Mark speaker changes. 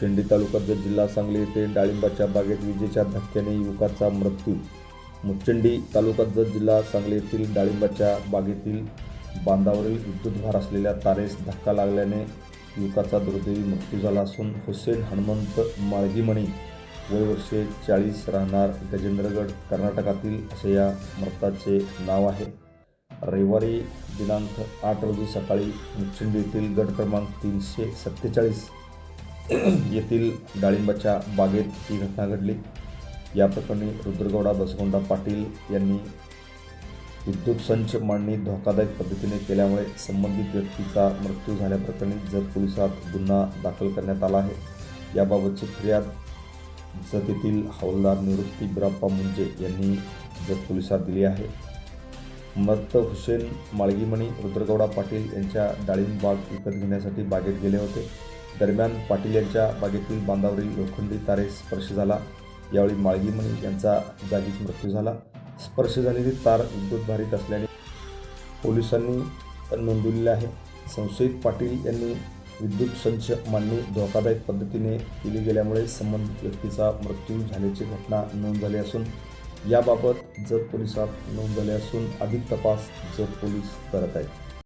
Speaker 1: चेंडी तालुक्यात जिल्हा सांगली येथे डाळिंबाच्या बागेत विजेच्या धक्क्याने युवकाचा मृत्यू. मुचंडी तालुक्यात जिल्हा सांगली येथील डाळिंबाच्या बागेतील बांधावरील विद्युतभार असलेल्या तारेस धक्का लागल्याने युवकाचा दुर्दैवी मृत्यू झाला असून हुसेन हनुमंत माळगीमणी वय वर्षे चाळीस राहणार गजेंद्रगड कर्नाटकातील असे या मृताचे नाव आहे. रविवारी दिनांक आठ रोजी सकाळी मुचंडी येथील गट क्रमांक तीनशे सत्तेचाळीस येथील डाळिंबाच्या बागेत ही घटना घडली. या प्रकरणी रुद्रगौडा बसगोंडा पाटील यांनी विद्युत संच मांडणी धोकादायक पद्धतीने केल्यामुळे संबंधित व्यक्तीचा मृत्यू झाल्याप्रकरणी जत पोलिसात गुन्हा दाखल करण्यात आला आहे. याबाबतची फिर्याद जत येथील हवालदार निवृत्ती बिराप्पा मुंजे यांनी जत पोलिसात दिली आहे. मृत हुसेन माळगीमणी रुद्रगौडा पाटील यांच्या डाळिंब बाग विकत घेण्यासाठी बागेत गेले होते. दरम्यान पाटील यांच्या बागेतील बांधावरील लोखंडी तारे स्पर्श झाला. यावेळी माळगीमणी यांचा जागीच मृत्यू झाला. स्पर्श झालेली तार विद्युत भारित असल्याने पोलिसांनी नोंदवलेले आहे. संशयित पाटील यांनी विद्युत संच मांडणी धोकादायक पद्धतीने केली गेल्यामुळे संबंधित व्यक्तीचा मृत्यू झाल्याची घटना नोंद झाली असून याबाबत जत पोलिसात नोंद झाली असून अधिक तपास जत पोलीस करत आहेत.